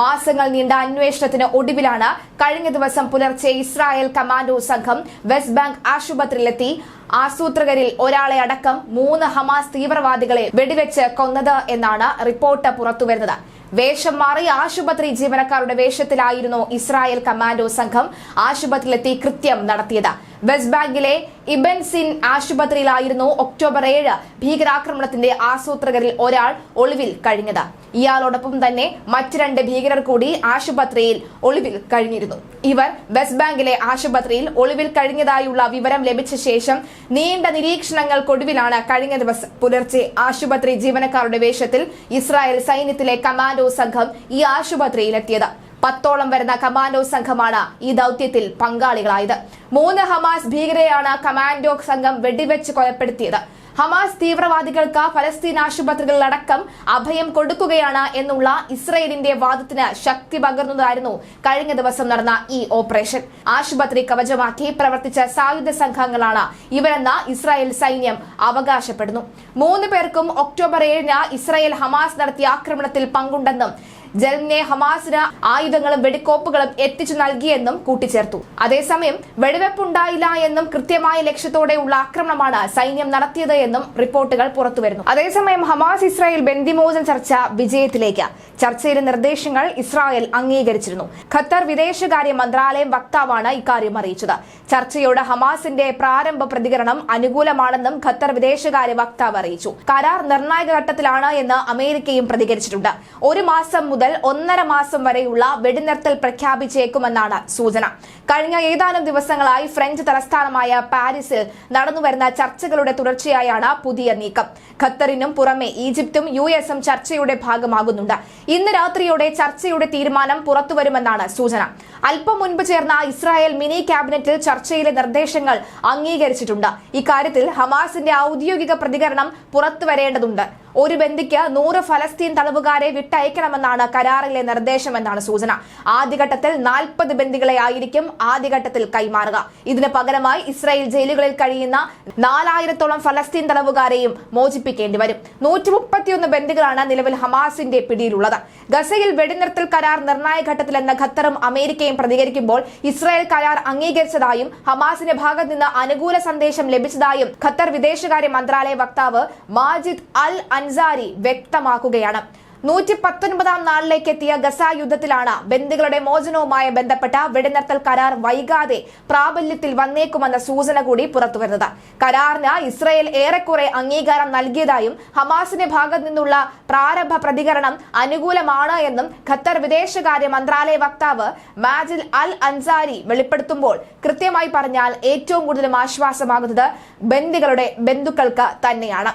മാസങ്ങൾ നീണ്ട അന്വേഷണത്തിന് ഒടുവിലാണ് കഴിഞ്ഞ ദിവസം പുലർച്ചെ ഇസ്രായേൽ കമാൻഡോ സംഘം വെസ്റ്റ് ബാങ്ക് ആശുപത്രിയിലെത്തി. ആസൂത്രകരിൽ ഒരാളെ അടക്കം മൂന്ന് ഹമാസ് തീവ്രവാദികളെ വെടിവെച്ച് കൊന്നത് എന്നാണ് റിപ്പോർട്ട് പുറത്തുവരുന്നത്. വേഷം മാറി ആശുപത്രി ജീവനക്കാരുടെ വേഷത്തിലായിരുന്നു ഇസ്രായേൽ കമാൻഡോ സംഘം ആശുപത്രിയിലെത്തി കൃത്യം നടത്തിയത്. വെസ്റ്റ് ബാങ്കിലെ ഇബൻസിൻ ആശുപത്രിയിലായിരുന്നു ഒക്ടോബർ ഏഴ് ഭീകരാക്രമണത്തിന്റെ ആസൂത്രകരിൽ ഒരാൾ ഒളിവിൽ കഴിഞ്ഞത്. ഇയാളോടൊപ്പം തന്നെ മറ്റ് രണ്ട് ഭീകരർ കൂടി ആശുപത്രിയിൽ ഒളിവിൽ കഴിഞ്ഞിരുന്നു. ഇവർ വെസ്റ്റ് ബാങ്കിലെ ആശുപത്രിയിൽ ഒളിവിൽ കഴിഞ്ഞതായുള്ള വിവരം ലഭിച്ച ശേഷം നീണ്ട നിരീക്ഷണങ്ങൾക്കൊടുവിലാണ് കഴിഞ്ഞ ദിവസം പുലർച്ചെ ആശുപത്രി ജീവനക്കാരുടെ വേഷത്തിൽ ഇസ്രായേൽ സൈന്യത്തിലെ കമാൻഡോ സംഘം ഈ ആശുപത്രിയിലെത്തിയത്. പത്തോളം വരുന്ന കമാൻഡോ സംഘമാണ് ഈ ദൗത്യത്തിൽ പങ്കാളികളായത്. മൂന്ന് ഹമാസ് ഭീകരരെയാണ് കമാൻഡോ സംഘം വെടിവെച്ച് കൊലപ്പെടുത്തിയത്. ഹമാസ് തീവ്രവാദികൾക്ക് ഫലസ്തീൻ ആശുപത്രികളിലടക്കം അഭയം കൊടുക്കുകയാണ് എന്നുള്ള ഇസ്രയേലിന്റെ വാദത്തിന് ശക്തി പകർന്നതായിരുന്നു കഴിഞ്ഞ ദിവസം നടന്ന ഈ ഓപ്പറേഷൻ. ആശുപത്രി കവചമാക്കി പ്രവർത്തിച്ച സായുധ സംഘങ്ങളാണ് ഇവരെന്ന് ഇസ്രായേൽ സൈന്യം അവകാശപ്പെടുന്നു. മൂന്ന് പേർക്കും ഒക്ടോബർ ഏഴിന് ഇസ്രായേൽ ഹമാസ് നടത്തിയ ആക്രമണത്തിൽ പങ്കുണ്ടെന്നും ജൽനെ ഹമാസിന് ആയുധങ്ങളും വെടിക്കോപ്പുകളും എത്തിച്ചു നൽകിയെന്നും കൂട്ടിച്ചേർത്തു. അതേസമയം വെടിവെപ്പുണ്ടായില്ല എന്നും കൃത്യമായ ലക്ഷ്യത്തോടെയുള്ള ആക്രമണമാണ് സൈന്യം നടത്തിയത് എന്നും റിപ്പോർട്ടുകൾ പുറത്തുവരുന്നു. അതേസമയം ഹമാസ് ഇസ്രായേൽ ബന്ദിമോചൻ ചർച്ച വിജയത്തിലേക്ക്. ചർച്ചയിലെ നിർദ്ദേശങ്ങൾ ഇസ്രായേൽ അംഗീകരിച്ചിരുന്നു. ഖത്തർ വിദേശകാര്യ മന്ത്രാലയം വക്താവാണ് ഇക്കാര്യം അറിയിച്ചത്. ചർച്ചയോട് ഹമാസിന്റെ പ്രാരംഭ പ്രതികരണം അനുകൂലമാണെന്നും ഖത്തർ വിദേശകാര്യ വക്താവ് അറിയിച്ചു. കരാർ നിർണായക ഘട്ടത്തിലാണ് എന്ന് അമേരിക്കയും പ്രതികരിച്ചിട്ടുണ്ട്. ഒരു മാസം മുതൽ ഒന്നര മാസം വരെയുള്ള വെടിനിർത്തൽ പ്രഖ്യാപിച്ചേക്കുമെന്നാണ് സൂചന. കഴിഞ്ഞ ഏതാനും ദിവസങ്ങളായി ഫ്രഞ്ച് തലസ്ഥാനമായ പാരീസിൽ നടന്നുവരുന്ന ചർച്ചകളുടെ തുടർച്ചയായാണ് പുതിയ നീക്കം. ഖത്തറിനും പുറമെ ഈജിപ്തും യു എസും ചർച്ചയുടെ ഭാഗമാകുന്നുണ്ട്. ഇന്ന് രാത്രിയോടെ ചർച്ചയുടെ തീരുമാനം പുറത്തുവരുമെന്നാണ് സൂചന. അല്പം മുൻപ് ചേർന്ന ഇസ്രായേൽ മിനി ക്യാബിനറ്റിൽ ചർച്ചയിലെ നിർദ്ദേശങ്ങൾ അംഗീകരിച്ചിട്ടുണ്ട്. ഇക്കാര്യത്തിൽ ഹമാസിന്റെ ഔദ്യോഗിക പ്രതികരണം പുറത്തുവരേണ്ടതുണ്ട്. ഒരു ബന്ദിക്ക് നൂറ് ഫലസ്തീൻ തടവുകാരെ വിട്ടയക്കണമെന്നാണ് കരാറിലെ നിർദ്ദേശമെന്നാണ് സൂചന. ആദ്യഘട്ടത്തിൽ നാൽപ്പത് ബന്ദികളെ ആയിരിക്കും ആദ്യഘട്ടത്തിൽ കൈമാറുക. ഇതിന് പകരമായി ഇസ്രായേൽ ജയിലുകളിൽ കഴിയുന്ന നാലായിരത്തോളം ഫലസ്തീൻ തടവുകാരെയും മോചിപ്പിക്കേണ്ടി വരും. നൂറ്റി മുപ്പത്തിയൊന്ന് ബന്ദികളാണ് നിലവിൽ ഹമാസിന്റെ പിടിയിലുള്ളത്. ഗസയിൽ വെടിനിർത്തൽ കരാർ നിർണായക ഘട്ടത്തിലെന്ന് ഖത്തറും അമേരിക്കയും പ്രതികരിക്കുമ്പോൾ ഇസ്രായേൽ കരാർ അംഗീകരിച്ചതായും ഹമാസിന്റെ ഭാഗത്ത് നിന്ന് അനുകൂല സന്ദേശം ലഭിച്ചതായും ഖത്തർ വിദേശകാര്യ മന്ത്രാലയ വക്താവ് മാജിദ് അൽ അൻസാരി വ്യക്തമാക്കുകയാണ്. നൂറ്റി പത്തൊൻപതാം നാളിലേക്ക് എത്തിയ ഗസ യുദ്ധത്തിലാണ് ബന്ദികളുടെ മോചനവുമായി ബന്ധപ്പെട്ട വെടിനിർത്തൽ കരാർ വൈകാതെ പ്രാബല്യത്തിൽ വന്നേക്കുമെന്ന സൂചന കൂടി പുറത്തുവരുന്നത്. കരാറിന് ഇസ്രയേൽ ഏറെക്കുറെ അംഗീകാരം നൽകിയതായും ഹമാസിന്റെ ഭാഗത്തു നിന്നുള്ള പ്രാരംഭ പ്രതികരണം അനുകൂലമാണ് എന്നും ഖത്തർ വിദേശകാര്യ മന്ത്രാലയ വക്താവ് മാജിൽ അൽ അൻസാരി വെളിപ്പെടുത്തുമ്പോൾ കൃത്യമായി പറഞ്ഞാൽ ഏറ്റവും കൂടുതലും ആശ്വാസമാകുന്നത് ബന്ദികളുടെ ബന്ധുക്കൾക്ക് തന്നെയാണ്.